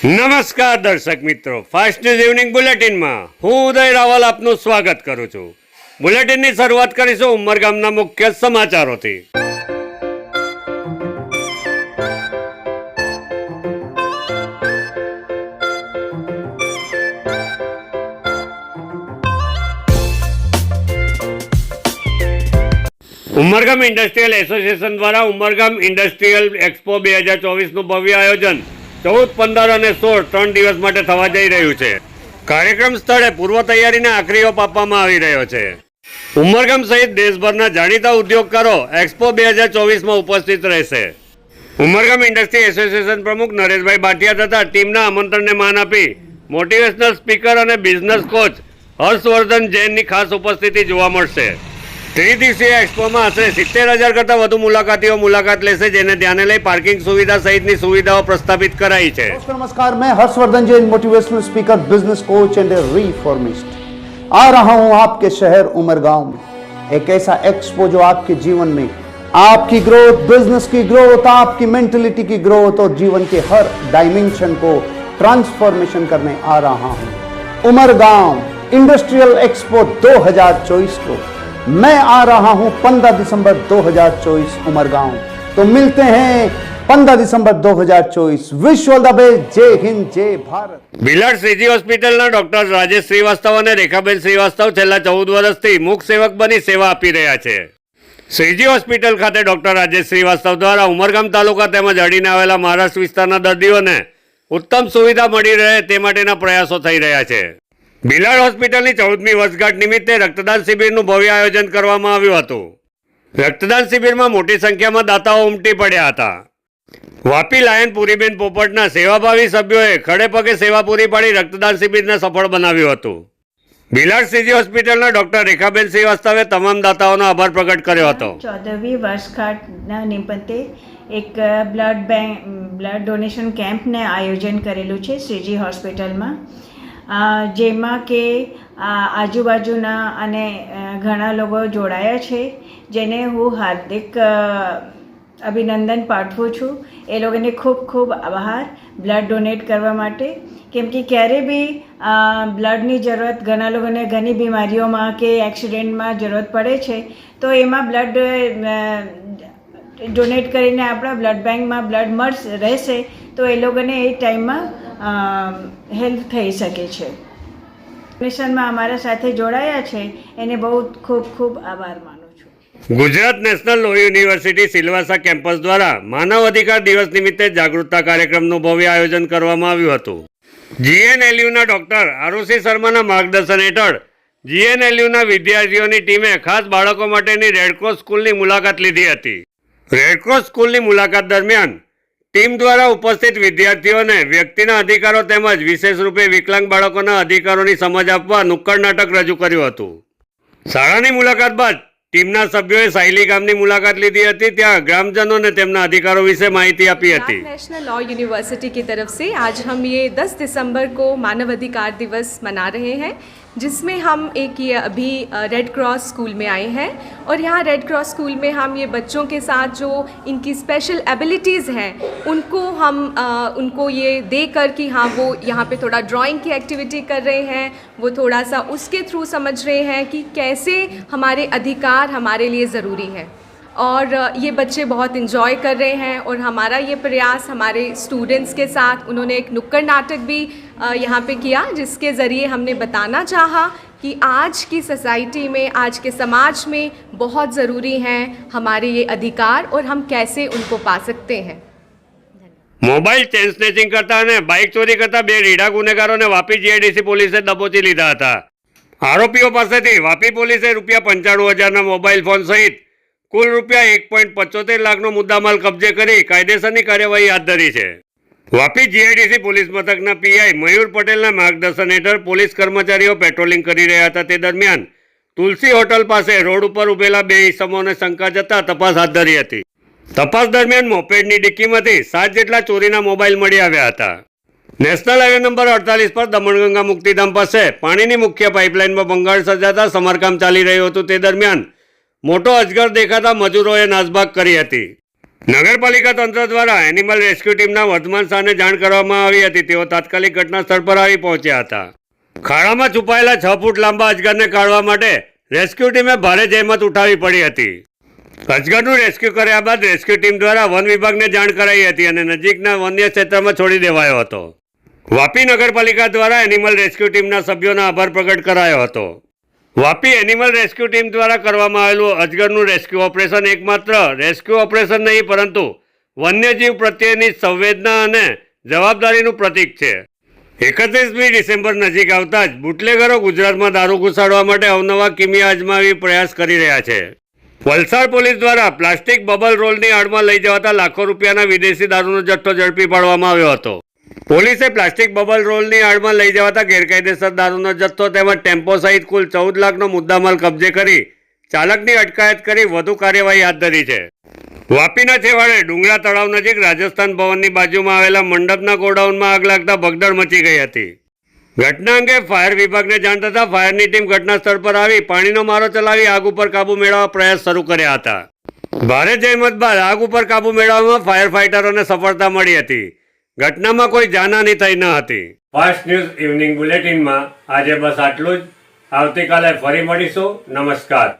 નમસ્કાર દર્શક મિત્રો. ફાસ્ટ ન્યૂઝ ઇવનિંગ બુલેટિનમાં હું ઉદય રાવલ આપનું સ્વાગત કરું છું. બુલેટિનની શરૂઆત કરીશું ઉમરગામના મુખ્ય સમાચારોથી. ઉમરગામ ઇન્ડસ્ટ્રીયલ એસોસિએશન દ્વારા ઉમરગામ ઇન્ડસ્ટ્રીયલ એક્સપો બે હજાર ચોવીસનું ભવ્ય આયોજન ચૌદ, પંદર અને સોળ ત્રણ દિવસ માટે થવા જઈ રહ્યું છે. કાર્યક્રમ સ્થળે પૂર્વ તૈયારીને આખરી ઓપ આપવામાં આવી રહ્યો છે. ઉમરગામ સહિત દેશભરના જાણીતા ઉદ્યોગકારો એક્સપો બે હજાર ચોવીસમાં ઉપસ્થિત રહેશે. ઉમરગામ ઇન્ડસ્ટ્રી એસોસિએશન પ્રમુખ નરેશભાઈ ભાટિયા તથા ટીમના આમંત્રણને માન આપી મોટિવેશનલ સ્પીકર અને બિઝનેસ કોચ હર્ષવર્ધન જૈનની ખાસ ઉપસ્થિતિ જોવા મળશે. ત્રિદિવસીય એક્સપોમાં આશરે સિત્તેર હજાર કરતાં વધુ મુલાકાતીઓ મુલાકાત લેશે જેને ધ્યાને લઈ પાર્કિંગ સુવિધા સહિતની સુવિધાઓ પ્રસ્થાપિત કરાઈ છે दोस्तों नमस्कार मैं Harshvardhan Jain motivational speaker business coach and reformist आ रहा हूं आपके शहर उमरगांव में एक ऐसा एक्सपो जो आपके जीवन में आपकी ग्रोथ बिजनेस की ग्रोथ आपकी मेंटलिटी की ग्रोथ और जीवन के हर डायमेंशन को ट्रांसफॉर्मेशन करने आ रहा हूं उमरगांव इंडस्ट्रियल एक्सपो 2024 को मैं आ रहा हूं 15 दिसंबर 2024 उमरगांव तो मिलते हैं 15 दिसंबर 2024 विश्व दबे जय हिंद जय भारत બિલાડ શ્રીજી હોસ્પિટલના ડોક્ટર રાજેશ શ્રીવાસ્તવ અને રેખાબેન શ્રીવાસ્તવ છેલ્લા ચૌદ વર્ષથી મૂક સેવક બની સેવા આપી રહ્યા છે શ્રીજી હોસ્પિટલ ખાતે ડોક્ટર રાજેશ શ્રીવાસ્તવ દ્વારા ઉમરગામ તાલુકા તેમજ અડીને આવેલા મહારાષ્ટ્ર વિસ્તારના દર્દીઓને ઉત્તમ સુવિધા મળી રહે તે માટેના પ્રયાસો થઈ રહ્યા છે બિલાડ હોસ્પિટલની ચૌદમી વર્ષગાંઠ નિમિત્તે રક્તદાન શિબિરનું ભવ્ય આયોજન કરવામાં આવ્યું હતું. રક્તદાન શિબિરમાં મોટી સંખ્યામાં દાતાઓ ઉમટી પડ્યા હતા. વાપી લાયન પુરીબેન પોપટના સેવાભાવી સભ્યોએ ખડે પગે સેવા પૂરી પાડી રક્તદાન શિબિરને સફળ બનાવ્યું હતું. બિલાડ સીજી હોસ્પિટલના ડોક્ટર રેખાબેન શ્રીવાસ્તવે તમામ દાતાઓનો આભાર પ્રગટ કર્યો હતો. ચૌદમી વર્ષગાંઠના નિમિત્તે એક બ્લડ બેંક, બ્લડ ડોનેશન કેમ્પને આયોજન કરેલું છે શ્રીજી હોસ્પિટલમાં. જેમાં કે આજુબાજુના અને ઘણા લોકો જોડાયા છે, જેને હું હાર્દિક અભિનંદન પાઠવું છું. એ લોકોને ખૂબ ખૂબ આભાર બ્લડ ડોનેટ કરવા માટે. કેમ કે ક્યારે બી બ્લડની જરૂરત, ઘણા લોકોને ઘણી બીમારીઓમાં કે એક્સિડન્ટમાં જરૂરત પડે છે, તો એમાં બ્લડ ડોનેટ કરીને આપણા બ્લડ બેંકમાં બ્લડ મળશે રહેશે, તો એ લોકોને એ ટાઈમમાં હેલ્પ થઈ શકે છે. મિશનમાં અમારા સાથે જોડાયા છે. એને બહુ ખૂબ ખૂબ આભાર માનું Gujarat national law university Silvassa campus દ્વારા માનવ અધિકાર દિવસ નિમિત્તે જાગૃતતા કાર્યક્રમનું ભવ્ય આયોજન કરવામાં આવ્યું હતું. જીએનએલયુના ડૉક્ટર આરુષી શર્માના માર્ગદર્શન હેઠળ જીએનએલયુના વિદ્યાર્થીઓની ટીમે ખાસ બાળકો માટેની રેડક્રોસ સ્કૂલની મુલાકાત લીધી હતી. રેડક્રોસ સ્કૂલની મુલાકાત દરમિયાન ટીમ દ્વારા ઉપસ્થિત વિદ્યાર્થીઓને વ્યક્તિના અધિકારો તેમજ વિશેષ રૂપે વિકલાંગ બાળકોના અધિકારોની સમજ આપવા નુક્કડ નાટક રજૂ કર્યું હતું શાળાની મુલાકાત બાદ ટીમના સભ્યોએ સાયલી ગામની મુલાકાત લીધી હતી ત્યાં ગ્રામજનોને તેમના અધિકારો વિશે માહિતી આપી गुजरात હતી नेशनल लॉ यूनिवर्सिटी की तरफ से आज हम ये 10 दिसंबर को मानव अधिकार दिवस मना रहे हैं जिसमें हम एक ये अभी रेड क्रॉस स्कूल में आए हैं और यहाँ रेड क्रॉस स्कूल में हम ये बच्चों के साथ जो इनकी स्पेशल एबिलिटीज़ हैं उनको हम अ, उनको ये दे कर कि हाँ वो यहाँ पे थोड़ा ड्राइंग की एक्टिविटी कर रहे हैं वो थोड़ा सा उसके थ्रू समझ रहे हैं कि कैसे हमारे अधिकार हमारे लिए ज़रूरी है। और अ, ये बच्चे बहुत इन्जॉय कर रहे हैं और हमारा ये प्रयास हमारे स्टूडेंट्स के साथ उन्होंने एक नुक्कड़ नाटक भी अ, यहाँ पे किया जिसके ज़रिए हमने बताना चाहा कि आज की सोसाइटी में आज के समाज में बहुत ज़रूरी हैं हमारे ये अधिकार और हम कैसे उनको पा सकते हैं મોબાઈલ ચેન સ્નેચિંગ કરતા અને બાઇક ચોરી કરતા બે રીઢા ગુનેગારોને વાપી જીઆઈડીસી પોલીસે દબોચી લીધા હતા આરોપીઓ પાસેથી વાપી પોલીસે રૂપિયા પંચાણું હજારના મોબાઈલ ફોન સહિત કુલ રૂપિયા એક પોઈન્ટ પચોતેર લાખનો મુદ્દામાલ કબજે કરી કાયદેસરની કાર્યવાહી હાથ ધરી છે. વાપી જીઆઈડીસી પોલીસ મથકના પીઆઈ મયુર પટેલના માર્ગદર્શન હેઠળ પોલીસ કર્મચારીઓ પેટ્રોલિંગ કરી રહ્યા હતા તે દરમિયાન તુલસી હોટલ પાસે રોડ ઉપર ઉભેલા બે ઇસમોને શંકા જતા તપાસ હાથ ધરી હતી. તપાસ દરમિયાન મોપેડની ડિક્કીમાંથી સાત જેટલા ચોરીના મોબાઈલ મળી આવ્યા હતા. નેશનલ હાઈવે નંબર અડતાલીસ પર દમણગંગા મુક્તિધામ પાસે પાણીની મુખ્ય પાઇપલાઇનમાં બંગાળ સર્જાતા સમારકામ ચાલી રહ્યું હતું તે દરમિયાન મોટો અજગર દેખાતા મજૂરોએ નાસભાગ કરી હતી. નગરપાલિકા તંત્ર દ્વારા એનિમલ રેસ્ક્યુ ટીમના વર્તમાન સ્થાને જાણ કરવામાં આવી હતી. તેઓ તાત્કાલિક ઘટના સ્થળ પર આવી પહોંચ્યા હતા. ખાડામાં છુપાયેલા છ ફૂટ લાંબા અજગરને કાઢવા માટે રેસ્ક્યુ ટીમે ભારે જહેમત ઉઠાવી પડી હતી. અજગરનું રેસ્ક્યુ કર્યા બાદ રેસ્ક્યુ ટીમ દ્વારા વન વિભાગને જાણ કરાઈ હતી અને નજીકના વન્ય ક્ષેત્રમાં છોડી દેવાયો હતો. વાપી નગરપાલિકા દ્વારા એનિમલ રેસ્ક્યુ ટીમના સભ્યોનો આભાર પ્રગટ કરાયો હતો. વાપી એનિમલ રેસ્ક્યુ ટીમ દ્વારા કરવામાં આવેલું અજગરનું રેસ્ક્યુ ઓપરેશન એકમાત્ર રેસ્ક્યુ ઓપરેશન નહીં, પરંતુ વન્યજીવ પ્રત્યેની સંવેદના અને જવાબદારીનું પ્રતીક છે. એકત્રીસમી ડિસેમ્બર નજીક આવતા જ બુટલેગરો ગુજરાતમાં દારૂ ઘુસાડવા માટે અવનવા કિમિયા અજમાવી પ્રયાસ કરી રહ્યા છે. વલસાડ પોલીસ દ્વારા પ્લાસ્ટિક બબલ રોલની આડમાં લઈ જવાતા લાખો રૂપિયાના વિદેશી દારૂનો જથ્થો ઝડપી પાડવામાં આવ્યો હતો. પોલીસે પ્લાસ્ટિક બબલ રોલની આડમાં લઈ જવાતા ગેરકાયદેસર દારૂનો જથ્થો તેમજ ટેમ્પો સહિત કુલ ચૌદ લાખનો મુદ્દામાલ કબજે કરી ચાલકની અટકાયત કરી વધુ કાર્યવાહી હાથ ધરી છે. વાપીના છેવાડે ડુંગરા તળાવ નજીક રાજસ્થાન ભવનની બાજુમાં આવેલા મંડપના ગોડાઉનમાં આગ લાગતા ભગદડ મચી ગઈ હતી. ઘટના અંગે ફાયર વિભાગને જાણ થતાં ફાયરની ટીમ ઘટના સ્થળ પર આવી પાણીનો મારો ચલાવી આગ ઉપર કાબુ મેળવવા પ્રયાસ શરૂ કર્યા હતા. ભારે જહેમત બાદ આગ ઉપર કાબુ મેળવવામાં ફાયર ફાઇટરોને સફળતા મળી હતી. ઘટનામાં કોઈ જાનહાની થઈ ન હતી. ફાસ્ટ ન્યૂઝ ઇવનિંગ બુલેટિનમાં આજે બસ આટલું જ. આવતીકાલે ફરી મળીશું. નમસ્કાર.